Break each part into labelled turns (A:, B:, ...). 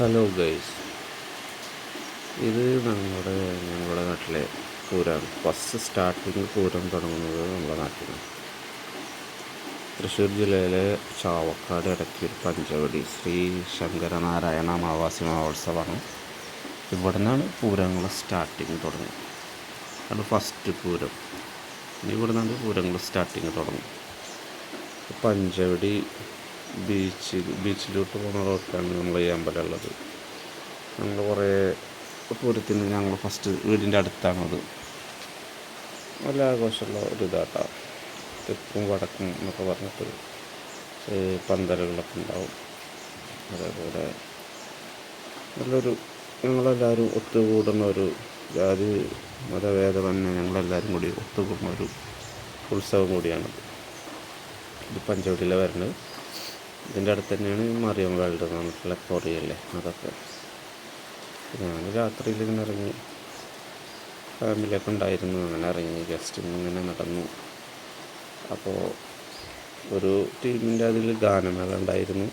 A: Hello guys ഇത് നമ്മുടെ നമ്മുടെ നാട്ടിലെ പൂരം ഫസ്റ്റ് സ്റ്റാർട്ടിങ് പൂരം തുടങ്ങുന്നത് നമ്മുടെ നാട്ടിലാണ്. തൃശ്ശൂർ ജില്ലയിലെ ചാവക്കാട് ഇടയ്ക്കൂർ പഞ്ചവടി ശ്രീ ശങ്കരനാരായണ അമാവാസി മഹോത്സവമാണ്. ഇവിടെ നിന്നാണ് പൂരങ്ങൾ സ്റ്റാർട്ടിങ് തുടങ്ങുന്നത്. അത് ഫസ്റ്റ് പൂരം. ഇവിടെ നിന്നാണ് പൂരങ്ങൾ സ്റ്റാർട്ടിങ് തുടങ്ങും പഞ്ചവടി ബീച്ചിൽ ബീച്ചിലോട്ട് പോകുന്ന റോഡിലാണ് നമ്മൾ ഈ അമ്പലം ഉള്ളത് ഞങ്ങൾ കുറേ പൂരത്തിന് ഞങ്ങൾ ഫസ്റ്റ് വീടിന്റെ അടുത്താണത്. നല്ല ആഘോഷമുള്ള ഒരു ഇതാട്ടോ. തെക്കും വടക്കും എന്നൊക്കെ പറഞ്ഞിട്ട് പന്തലുകളൊക്കെ ഉണ്ടാവും. അതേപോലെ നല്ലൊരു ഞങ്ങളെല്ലാവരും ഒത്തുകൂടുന്ന ഒരു ജാതി മതഭേദമന്യേ ഞങ്ങളെല്ലാവരും കൂടി ഒത്തുകൂടുന്ന ഒരു ഉത്സവം കൂടിയാണത്. ഇത് പഞ്ചവടിയിലെ വരുന്നത് ഇതിന്റെ അടുത്ത് തന്നെയാണ് മറിയം വേൾഡ് പറഞ്ഞിട്ടുള്ള കൊറിയല്ലേ അതൊക്കെ. ഞാൻ രാത്രിയിൽ ഇങ്ങനെ ഇറങ്ങി ഫാമിലിയൊക്കെ ഉണ്ടായിരുന്നു. അങ്ങനെ ഇറങ്ങി. ജസ്റ്റ് ഇങ്ങനെ നടന്നു. അപ്പോൾ ഒരു ടീമിന്റെ അതിൽ ഗാനമേള ഉണ്ടായിരുന്നു.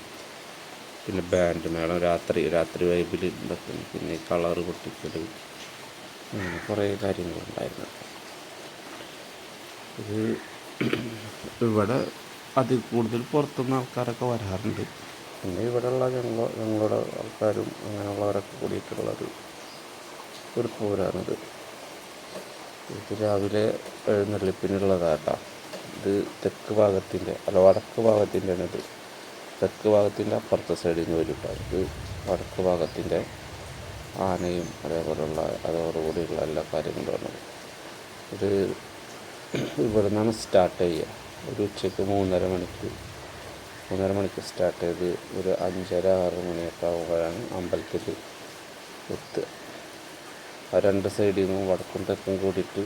A: പിന്നെ ബാൻഡ് മേളം രാത്രി രാത്രി വൈബിൽ ഇതൊക്കെ. പിന്നെ കളർ പൊട്ടിക്കൽ അങ്ങനെ കുറേ കാര്യങ്ങളുണ്ടായിരുന്നു. ഇത് ഇവിടെ അതിൽ കൂടുതൽ പുറത്തുനിന്ന് ആൾക്കാരൊക്കെ വരാറുണ്ട്. പിന്നെ ഇവിടെയുള്ള ഞങ്ങൾ ഞങ്ങളുടെ ആൾക്കാരും അങ്ങനെയുള്ളവരൊക്കെ കൂടിയിട്ടുള്ളൊരു ഒരു പൂരാണിത്. ഇത് രാവിലെ എഴുന്നള്ളിപ്പിനുള്ളതാട്ടാ. ഇത് തെക്ക് ഭാഗത്തിന്റെ അല്ല വടക്ക് ഭാഗത്തിന്റെയാണ് ഇത് തെക്ക് ഭാഗത്തിന്റെ അപ്പുറത്തെ സൈഡിൽ നിന്ന് വരും ഇത് വടക്ക് ഭാഗത്തിന്റെ ആനയും അതേപോലെയുള്ള അതോടുകൂടിയുള്ള എല്ലാ കാര്യങ്ങളും ഇത് ഇവിടെ നിന്നാണ് സ്റ്റാർട്ട് ചെയ്യുക. ഒരു ഉച്ചയ്ക്ക് മൂന്നര മണിക്ക് മൂന്നര മണിക്ക് സ്റ്റാർട്ട് ചെയ്ത് ഒരു അഞ്ചര ആറ് മണിയൊക്കെ ആകുമ്പോഴാണ് അമ്പലത്തിൽ എത്തുക. ആ രണ്ട് സൈഡിൽ നിന്നും വടക്കും തെക്കും കൂടിയിട്ട്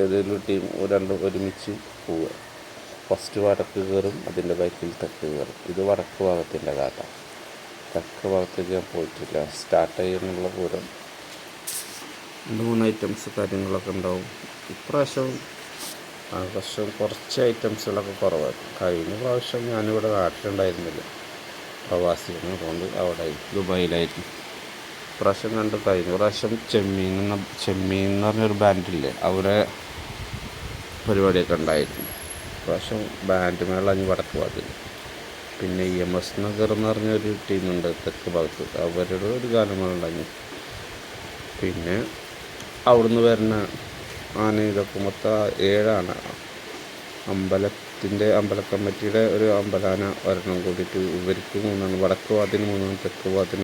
A: ഏതെങ്കിലും ടീം രണ്ടും ഒരുമിച്ച് പോവുക. ഫസ്റ്റ് വടക്ക് കയറും അതിന്റെ ബൈക്കിൽ തെക്ക് കയറും. ഇത് വടക്ക് ഭാഗത്തിന്റെ കാട്ട. തെക്ക് ഭാഗത്തേക്ക് ഞാൻ പോയിട്ടില്ല. സ്റ്റാർട്ട് ചെയ്യുന്നുള്ള പൂരം മൂന്ന് ഐറ്റംസ് കാര്യങ്ങളൊക്കെ ഉണ്ടാവും. ഇപ്രാവശ്യം ആഘോഷം കുറച്ച് ഐറ്റംസുകളൊക്കെ കുറവായിരുന്നു. കഴിഞ്ഞ പ്രാവശ്യം ഞാനിവിടെ നാട്ടിലുണ്ടായിരുന്നില്ല. പ്രവാസിയാണ് അതുകൊണ്ട് അവിടെ ദുബായിലായിരുന്നു. പ്രാവശ്യം കണ്ട് കഴിഞ്ഞ പ്രാവശ്യം ചെമ്മീൻ എന്ന ചെമ്മീൻ എന്ന് പറഞ്ഞൊരു ബാൻഡില്ലേ അവരെ പരിപാടിയൊക്കെ ഉണ്ടായിരുന്നു. പ്രാവശ്യം ബാൻഡ് മേള അഞ്ഞ് വടക്ക് ഭാഗത്തിൽ പിന്നെ ഇ എം എസ് നഗർ എന്ന് പറഞ്ഞൊരു ടീമുണ്ട് തെക്ക് ഭാഗത്ത്. അവരുടെ ഒരു ഗാനമേള ഉണ്ടായിരുന്നു. പിന്നെ അവിടുന്ന് വരുന്ന ആന ഇതൊക്കെ മൊത്തം ഏഴാണ്. അമ്പലത്തിന്റെ അമ്പല കമ്മിറ്റിയുടെ ഒരു അമ്പലാന ഒരെണ്ണം കൂടിയിട്ട് ഇവർക്ക് മൂന്നെണ്ണം വടക്ക് വാതിന് മൂന്നെണ്ണം തെക്ക് ഭാഗത്തിന്